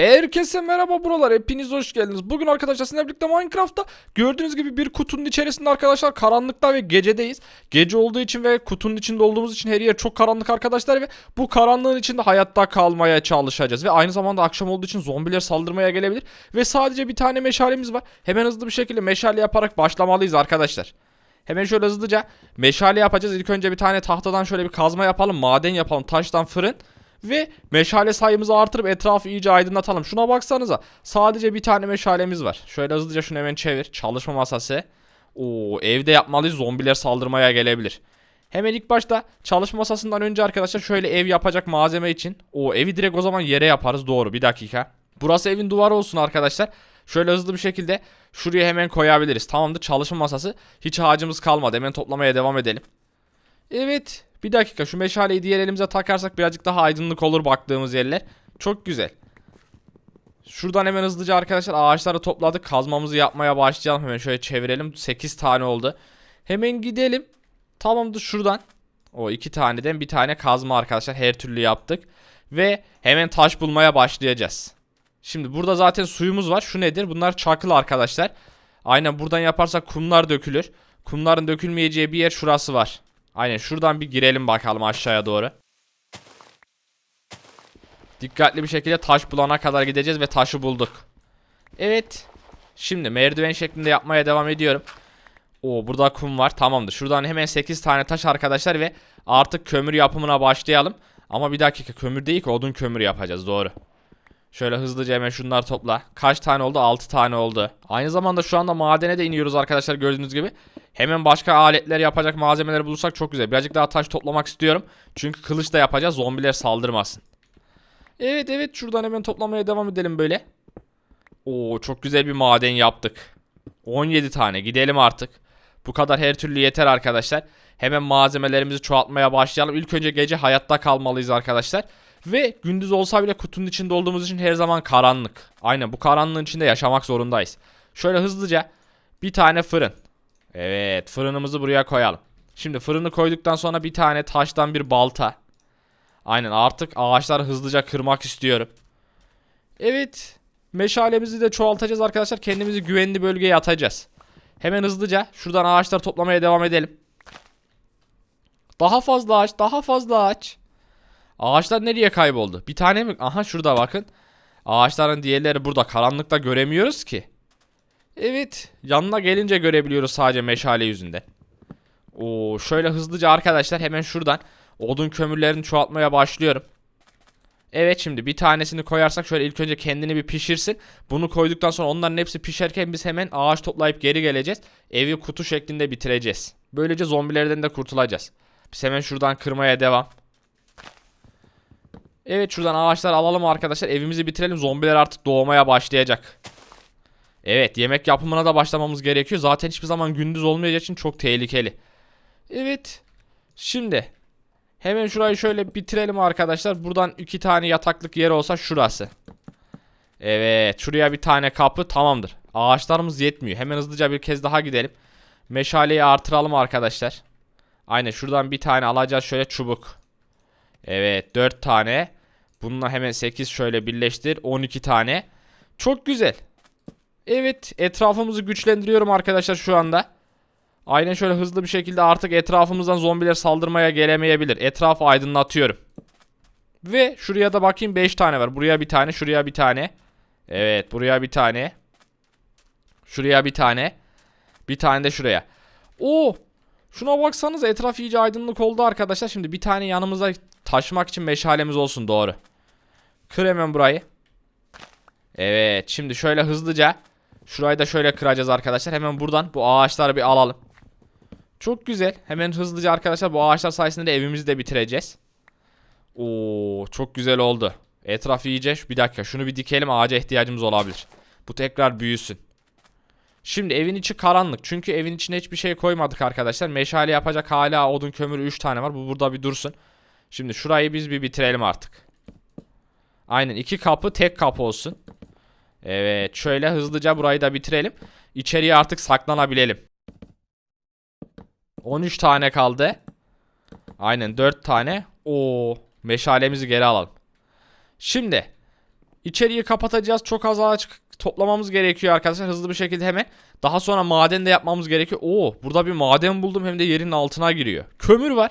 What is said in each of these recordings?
Herkese merhaba buralar hepiniz hoş geldiniz. Bugün arkadaşlar sizinle birlikte Minecraft'ta gördüğünüz gibi bir kutunun içerisinde arkadaşlar karanlıkta ve gecedeyiz. Gece olduğu için ve kutunun içinde olduğumuz için her yer çok karanlık arkadaşlar ve bu karanlığın içinde hayatta kalmaya çalışacağız. Ve aynı zamanda akşam olduğu için zombiler saldırmaya gelebilir ve sadece bir tane meşalemiz var. Hemen hızlı bir şekilde meşale yaparak başlamalıyız arkadaşlar. Hemen şöyle hızlıca meşale yapacağız. İlk önce bir tane tahtadan şöyle bir kazma yapalım, maden yapalım, taştan fırın. Ve meşale sayımızı artırıp etrafı iyice aydınlatalım. Şuna baksanıza. Sadece bir tane meşalemiz var. Şöyle hızlıca şunu hemen çevir. Çalışma masası. Oo, evde yapmalıyız. Zombiler saldırmaya gelebilir. Hemen ilk başta çalışma masasından önce arkadaşlar şöyle ev yapacak malzeme için. O evi direkt o zaman yere yaparız. Doğru bir dakika. Burası evin duvarı olsun arkadaşlar. Şöyle hızlı bir şekilde şuraya hemen koyabiliriz. Tamamdır çalışma masası. Hiç ağacımız kalmadı. Hemen toplamaya devam edelim. Evet. Bir dakika şu meşaleyi diğer elimize takarsak birazcık daha aydınlık olur baktığımız yerler. Çok güzel. Şuradan hemen hızlıca arkadaşlar ağaçları topladık. Kazmamızı yapmaya başlayalım. Hemen şöyle çevirelim. 8 tane oldu. Hemen gidelim. Tamamdır şuradan. O iki taneden bir tane kazma arkadaşlar. Her türlü yaptık. Ve hemen taş bulmaya başlayacağız. Şimdi burada zaten suyumuz var. Şu nedir? Bunlar çakıl arkadaşlar. Aynen buradan yaparsak kumlar dökülür. Kumların dökülmeyeceği bir yer şurası var. Aynen şuradan bir girelim bakalım aşağıya doğru. Dikkatli bir şekilde taş bulana kadar gideceğiz ve taşı bulduk. Evet. Şimdi merdiven şeklinde yapmaya devam ediyorum. Oo burada kum var. Tamamdır. Şuradan hemen 8 tane taş arkadaşlar ve artık kömür yapımına başlayalım. Ama bir dakika kömür değil ki odun kömür yapacağız doğru. Şöyle hızlıca hemen şunları topla. Kaç tane oldu? 6 tane oldu. Aynı zamanda şu anda madene de iniyoruz arkadaşlar gördüğünüz gibi. Hemen başka aletler yapacak malzemeler bulursak çok güzel. Birazcık daha taş toplamak istiyorum. Çünkü kılıç da yapacağız. Zombiler saldırmasın. Evet evet şuradan hemen toplamaya devam edelim böyle. Oo çok güzel bir maden yaptık. 17 tane gidelim artık. Bu kadar her türlü yeter arkadaşlar. Hemen malzemelerimizi çoğaltmaya başlayalım. İlk önce gece hayatta kalmalıyız arkadaşlar. Ve gündüz olsa bile kutunun içinde olduğumuz için her zaman karanlık. Aynen bu karanlığın içinde yaşamak zorundayız. Şöyle hızlıca bir tane fırın. Evet fırınımızı buraya koyalım. Şimdi fırını koyduktan sonra bir tane taştan bir balta. Aynen artık ağaçları hızlıca kırmak istiyorum. Evet meşalemizi de çoğaltacağız arkadaşlar. Kendimizi güvenli bölgeye atacağız. Hemen hızlıca şuradan ağaçları toplamaya devam edelim. Daha fazla ağaç daha fazla ağaç. Ağaçlar nereye kayboldu? Bir tane mi? Aha şurada bakın. Ağaçların diğerleri burada. Karanlıkta göremiyoruz ki. Evet. Yanına gelince görebiliyoruz sadece meşale yüzünden. Oo, şöyle hızlıca arkadaşlar hemen şuradan odun kömürlerini çoğaltmaya başlıyorum. Evet şimdi bir tanesini koyarsak şöyle ilk önce kendini bir pişirsin. Bunu koyduktan sonra onların hepsi pişerken biz hemen ağaç toplayıp geri geleceğiz. Evi kutu şeklinde bitireceğiz. Böylece zombilerden de kurtulacağız. Biz hemen şuradan kırmaya devam. Evet şuradan ağaçlar alalım arkadaşlar. Evimizi bitirelim. Zombiler artık doğmaya başlayacak. Evet yemek yapımına da başlamamız gerekiyor. Zaten hiçbir zaman gündüz olmayacağı için çok tehlikeli. Evet. Şimdi hemen şurayı şöyle bitirelim arkadaşlar. Buradan iki tane yataklık yer olsa şurası. Evet şuraya bir tane kapı tamamdır. Ağaçlarımız yetmiyor. Hemen hızlıca bir kez daha gidelim. Meşaleyi artıralım arkadaşlar. Aynen şuradan bir tane alacağız şöyle çubuk. Evet 4 tane. Bununla hemen 8 şöyle birleştir. 12 tane. Çok güzel. Evet etrafımızı güçlendiriyorum arkadaşlar şu anda. Aynen şöyle hızlı bir şekilde artık etrafımızdan zombiler saldırmaya gelemeyebilir. Etrafı aydınlatıyorum. Ve şuraya da bakayım 5 tane var. Buraya bir tane şuraya bir tane. Evet buraya bir tane. Şuraya bir tane. Bir tane de şuraya. Oo Şuna baksanız etraf iyice aydınlık oldu arkadaşlar. Şimdi bir tane yanımıza taşımak için meşalemiz olsun doğru. Kır hemen burayı. Evet şimdi şöyle hızlıca şurayı da şöyle kıracağız arkadaşlar. Hemen buradan bu ağaçları bir alalım. Çok güzel. Hemen hızlıca arkadaşlar bu ağaçlar sayesinde de evimizi de bitireceğiz. Oo çok güzel oldu. Etraf iyice bir dakika şunu bir dikelim ağaca ihtiyacımız olabilir. Bu tekrar büyüsün. Şimdi evin içi karanlık. Çünkü evin içine hiçbir şey koymadık arkadaşlar. Meşale yapacak hala odun kömürü 3 tane var. Bu burada bir dursun. Şimdi şurayı biz bir bitirelim artık. Aynen iki kapı tek kapı olsun. Evet şöyle hızlıca burayı da bitirelim. İçeriye artık saklanabilelim. 13 tane kaldı. Aynen 4 tane. Oo meşalemizi geri alalım. Şimdi İçeriği kapatacağız. Çok az ağaç toplamamız gerekiyor arkadaşlar. Hızlı bir şekilde hemen. Daha sonra maden de yapmamız gerekiyor. Oo burada bir maden buldum hem de yerin altına giriyor. Kömür var.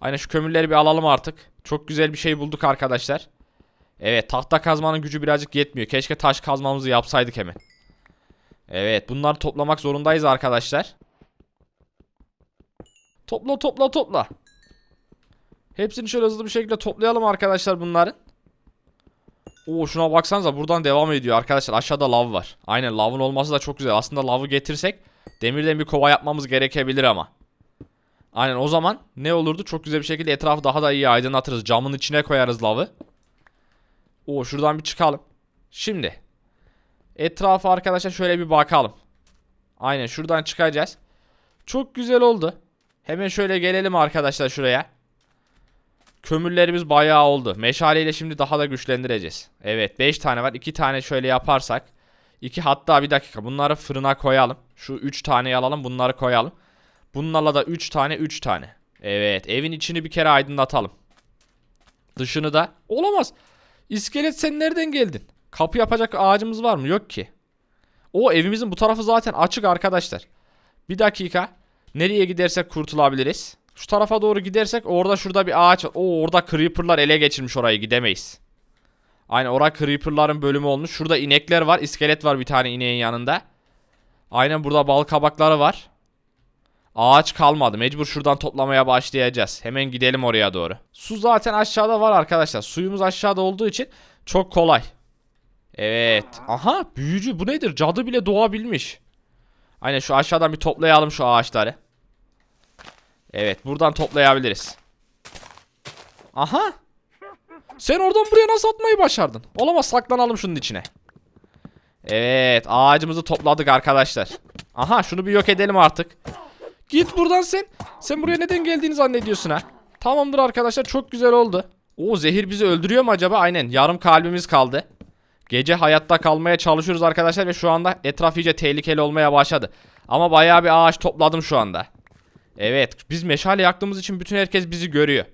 Aynen şu kömürleri bir alalım artık. Çok güzel bir şey bulduk arkadaşlar. Evet tahta kazmanın gücü birazcık yetmiyor. Keşke taş kazmamızı yapsaydık hemen. Evet bunları toplamak zorundayız arkadaşlar. Topla topla topla. Hepsini şöyle hızlı bir şekilde toplayalım arkadaşlar bunların. Oo şuna baksanıza buradan devam ediyor arkadaşlar. Aşağıda lav var. Aynen lavın olması da çok güzel. Aslında lavı getirsek demirden bir kova yapmamız gerekebilir ama. Aynen o zaman ne olurdu? Çok güzel bir şekilde etrafı daha da iyi aydınlatırız. Camın içine koyarız lavı. Oo şuradan bir çıkalım. Şimdi. Etrafı arkadaşlar şöyle bir bakalım. Aynen şuradan çıkacağız. Çok güzel oldu. Hemen şöyle gelelim arkadaşlar şuraya. Kömürlerimiz bayağı oldu. Meşaleyle şimdi daha da güçlendireceğiz. Evet 5 tane var. 2 tane şöyle yaparsak. 2 hatta bir dakika bunları fırına koyalım. Şu 3 taneyi alalım bunları koyalım. Bunlarla da 3 tane 3 tane. Evet evin içini bir kere aydınlatalım. Dışını da. Olamaz. İskelet sen nereden geldin? Kapı yapacak ağacımız var mı? Yok ki. O evimizin bu tarafı zaten açık arkadaşlar. Bir dakika. Nereye gidersek kurtulabiliriz. Şu tarafa doğru gidersek orada şurada bir ağaç var. Oo orada creeper'lar ele geçirmiş orayı gidemeyiz. Aynen orada creeper'ların bölümü olmuş. Şurada inekler var. iskelet var bir tane ineğin yanında. Aynen burada bal kabakları var. Ağaç kalmadı. Mecbur şuradan toplamaya başlayacağız. Hemen gidelim oraya doğru. Su zaten aşağıda var arkadaşlar. Suyumuz aşağıda olduğu için çok kolay. Evet. Aha büyücü bu nedir? Cadı bile doğabilmiş. Aynen şu aşağıdan bir toplayalım şu ağaçları. Evet buradan toplayabiliriz. Aha. Sen oradan buraya nasıl atmayı başardın? Olamaz saklanalım şunun içine. Evet ağacımızı topladık arkadaşlar. Aha şunu bir yok edelim artık. Git buradan sen. Sen buraya neden geldiğini zannediyorsun ha. Tamamdır arkadaşlar çok güzel oldu. O zehir bizi öldürüyor mu acaba? Aynen yarım kalbimiz kaldı. Gece hayatta kalmaya çalışıyoruz arkadaşlar ve şu anda etraf iyice tehlikeli olmaya başladı. Ama bayağı bir ağaç topladım şu anda. Evet biz meşale yaktığımız için bütün herkes bizi görüyor.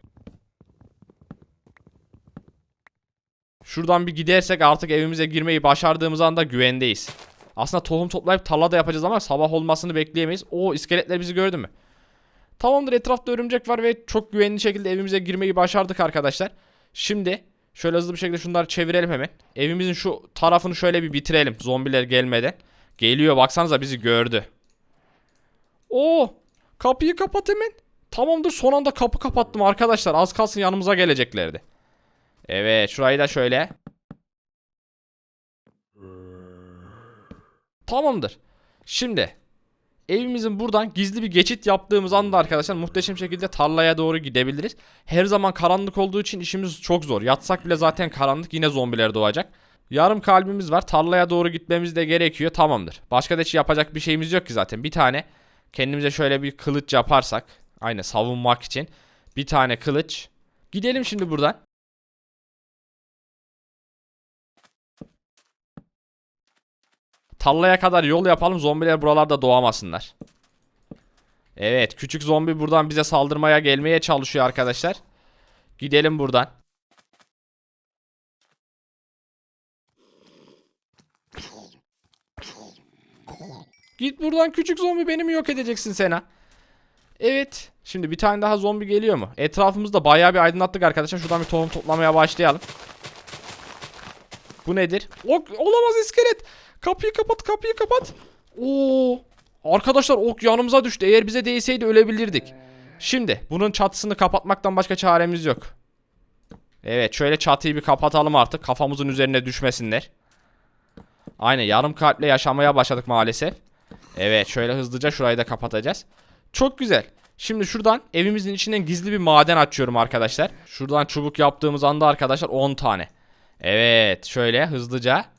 Şuradan bir gidersek artık evimize girmeyi başardığımız anda güvendeyiz. Aslında tohum toplayıp tarla da yapacağız ama sabah olmasını bekleyemeyiz. O iskeletler bizi gördü mü? Tamamdır etrafta örümcek var ve çok güvenli şekilde evimize girmeyi başardık arkadaşlar. Şimdi şöyle hızlı bir şekilde şunları çevirelim hemen. Evimizin şu tarafını şöyle bir bitirelim zombiler gelmeden. Geliyor baksanıza bizi gördü. Oo kapıyı kapat hemen. Tamamdır son anda kapı kapattım arkadaşlar. Az kalsın yanımıza geleceklerdi. Evet şurayı da şöyle. Tamamdır. Şimdi evimizin buradan gizli bir geçit yaptığımız anda arkadaşlar muhteşem şekilde tarlaya doğru gidebiliriz. Her zaman karanlık olduğu için işimiz çok zor. Yatsak bile zaten karanlık yine zombiler doğacak. Yarım kalbimiz var. Tarlaya doğru gitmemiz de gerekiyor. Tamamdır. Başka da hiç yapacak bir şeyimiz yok ki zaten. Bir tane kendimize şöyle bir kılıç yaparsak. Aynı savunmak için. Bir tane kılıç. Gidelim şimdi buradan. Tallaya kadar yol yapalım zombiler buralarda doğamasınlar. Evet küçük zombi buradan bize saldırmaya gelmeye çalışıyor arkadaşlar. Gidelim buradan. Git buradan küçük zombi beni mi yok edeceksin Sena? Evet. Şimdi bir tane daha zombi geliyor mu? Etrafımızda bayağı bir aydınlattık arkadaşlar. Şuradan bir tohum toplamaya başlayalım. Bu nedir? Ok, olamaz iskelet. Kapıyı kapat, kapıyı kapat. Oo! Arkadaşlar ok yanımıza düştü. Eğer bize değseydi ölebilirdik. Şimdi bunun çatısını kapatmaktan başka çaremiz yok. Evet şöyle çatıyı bir kapatalım artık. Kafamızın üzerine düşmesinler. Aynen yarım kalple yaşamaya başladık maalesef. Evet şöyle hızlıca şurayı da kapatacağız. Çok güzel. Şimdi şuradan evimizin içinden gizli bir maden açıyorum arkadaşlar. Şuradan çubuk yaptığımız anda arkadaşlar 10 tane. Evet şöyle hızlıca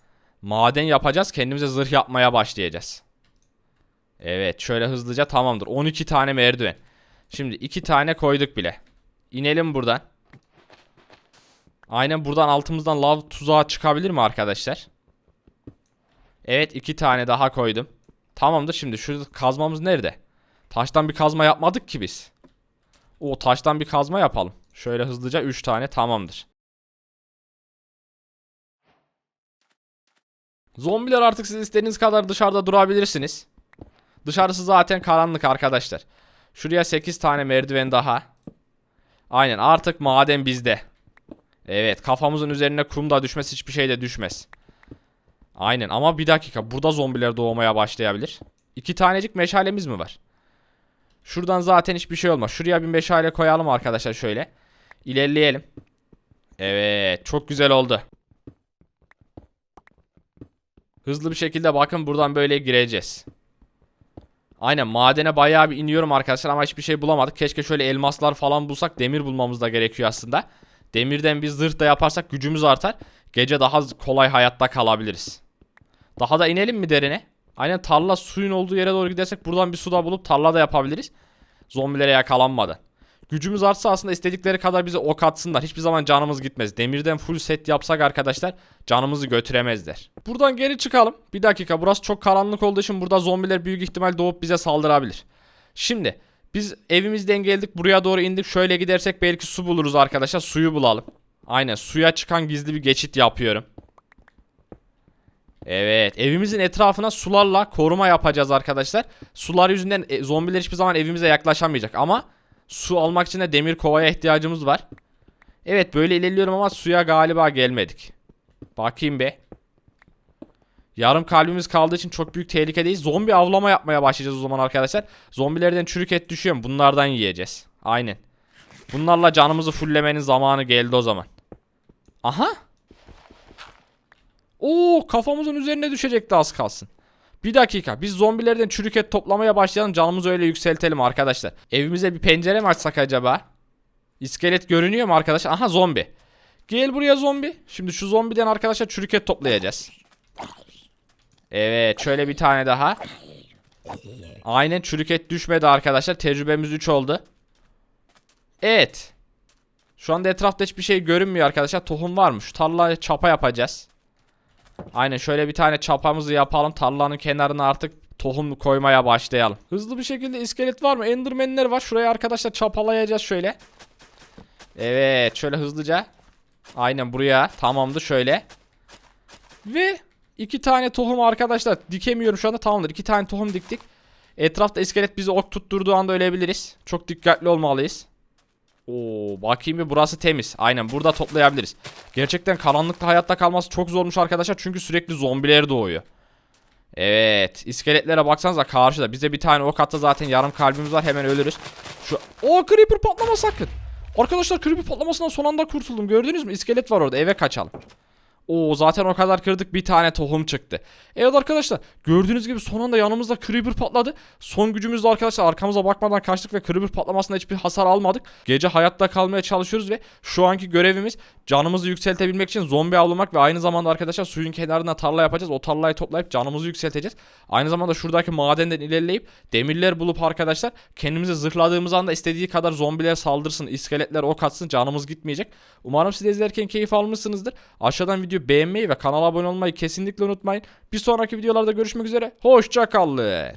maden yapacağız. Kendimize zırh yapmaya başlayacağız. Evet şöyle hızlıca tamamdır. 12 tane merdiven. Şimdi 2 tane koyduk bile. İnelim buradan. Aynen buradan altımızdan lav tuzağı çıkabilir mi arkadaşlar? Evet 2 tane daha koydum. Tamamdır şimdi şurada kazmamız nerede? Taştan bir kazma yapmadık ki biz. O taştan bir kazma yapalım. Şöyle hızlıca 3 tane tamamdır. Zombiler artık siz istediğiniz kadar dışarıda durabilirsiniz. Dışarısı zaten karanlık arkadaşlar. Şuraya 8 tane merdiven daha. Aynen artık maden bizde. Evet kafamızın üzerine kum da düşmez hiçbir şey de düşmez. Aynen ama bir dakika burada zombiler doğmaya başlayabilir. İki tanecik meşalemiz mi var? Şuradan zaten hiçbir şey olmaz. Şuraya bir meşale koyalım arkadaşlar şöyle. İlerleyelim. Evet çok güzel oldu. Hızlı bir şekilde bakın buradan böyle gireceğiz. Aynen madene bayağı bir iniyorum arkadaşlar ama hiçbir şey bulamadık. Keşke şöyle elmaslar falan bulsak demir bulmamız da gerekiyor aslında. Demirden bir zırh da yaparsak gücümüz artar. Gece daha kolay hayatta kalabiliriz. Daha da inelim mi derine? Aynen tarla suyun olduğu yere doğru gidersek buradan bir suda bulup tarla da yapabiliriz. Zombilere yakalanmadan. Gücümüz artsa aslında istedikleri kadar bize ok atsınlar. Hiçbir zaman canımız gitmez. Demirden full set yapsak arkadaşlar canımızı götüremezler. Buradan geri çıkalım. Bir dakika burası çok karanlık olduğu için burada zombiler büyük ihtimal doğup bize saldırabilir. Şimdi biz evimizden geldik buraya doğru indik. Şöyle gidersek belki su buluruz arkadaşlar. Suyu bulalım. Aynen suya çıkan gizli bir geçit yapıyorum. Evet evimizin etrafına sularla koruma yapacağız arkadaşlar. Sular yüzünden e, zombiler hiçbir zaman evimize yaklaşamayacak ama su almak için de demir kovaya ihtiyacımız var. Evet böyle ilerliyorum ama suya galiba gelmedik. Bakayım be. Yarım kalbimiz kaldığı için çok büyük tehlikedeyiz. Zombi avlama yapmaya başlayacağız o zaman arkadaşlar. Zombilerden çürük et düşüyor? Bunlardan yiyeceğiz. Aynen. Bunlarla canımızı fulllemenin zamanı geldi o zaman. Aha. Oo kafamızın üzerine düşecekti az kalsın. Bir dakika biz zombilerden çürük et toplamaya başlayalım canımızı öyle yükseltelim arkadaşlar. Evimize bir pencere mi açsak acaba? İskelet görünüyor mu arkadaşlar? Aha zombi. Gel buraya zombi. Şimdi şu zombiden arkadaşlar çürük et toplayacağız. Evet şöyle bir tane daha. Aynen çürük et düşmedi arkadaşlar. Tecrübemiz 3 oldu. Evet. Şu anda etrafta hiçbir şey görünmüyor arkadaşlar. Tohum varmış. Tarlaya çapa yapacağız. Aynen şöyle bir tane çapamızı yapalım. Tarlanın kenarına artık tohum koymaya başlayalım. Hızlı bir şekilde iskelet var mı? Endermenler var. Şuraya arkadaşlar çapalayacağız şöyle. Evet şöyle hızlıca. Aynen buraya tamamdır şöyle. Ve iki tane tohum arkadaşlar dikemiyorum şu anda tamamdır. İki tane tohum diktik. Etrafta iskelet bizi ok tutturduğu anda ölebiliriz. Çok dikkatli olmalıyız. Oo, bakayım bir burası temiz. Aynen burada toplayabiliriz. Gerçekten karanlıkta hayatta kalması çok zormuş arkadaşlar. Çünkü sürekli zombiler doğuyor. Evet. iskeletlere baksanıza karşıda. Bize bir tane ok atsa zaten yarım kalbimiz var. Hemen ölürüz. Şu... O creeper patlama sakın. Arkadaşlar creeper patlamasından son anda kurtuldum. Gördünüz mü? İskelet var orada. Eve kaçalım. Oo zaten o kadar kırdık bir tane tohum çıktı. Evet arkadaşlar gördüğünüz gibi son anda yanımızda creeper patladı. Son gücümüzle arkadaşlar arkamıza bakmadan kaçtık ve creeper patlamasında hiçbir hasar almadık. Gece hayatta kalmaya çalışıyoruz ve şu anki görevimiz canımızı yükseltebilmek için zombi avlamak ve aynı zamanda arkadaşlar suyun kenarına tarla yapacağız. O tarlayı toplayıp canımızı yükselteceğiz. Aynı zamanda şuradaki madenden ilerleyip demirler bulup arkadaşlar kendimizi zırhladığımız anda istediği kadar zombiler saldırsın, iskeletler ok atsın canımız gitmeyecek. Umarım siz izlerken keyif almışsınızdır. Aşağıdan video beğenmeyi ve kanala abone olmayı kesinlikle unutmayın. Bir sonraki videolarda görüşmek üzere. Hoşçakalın.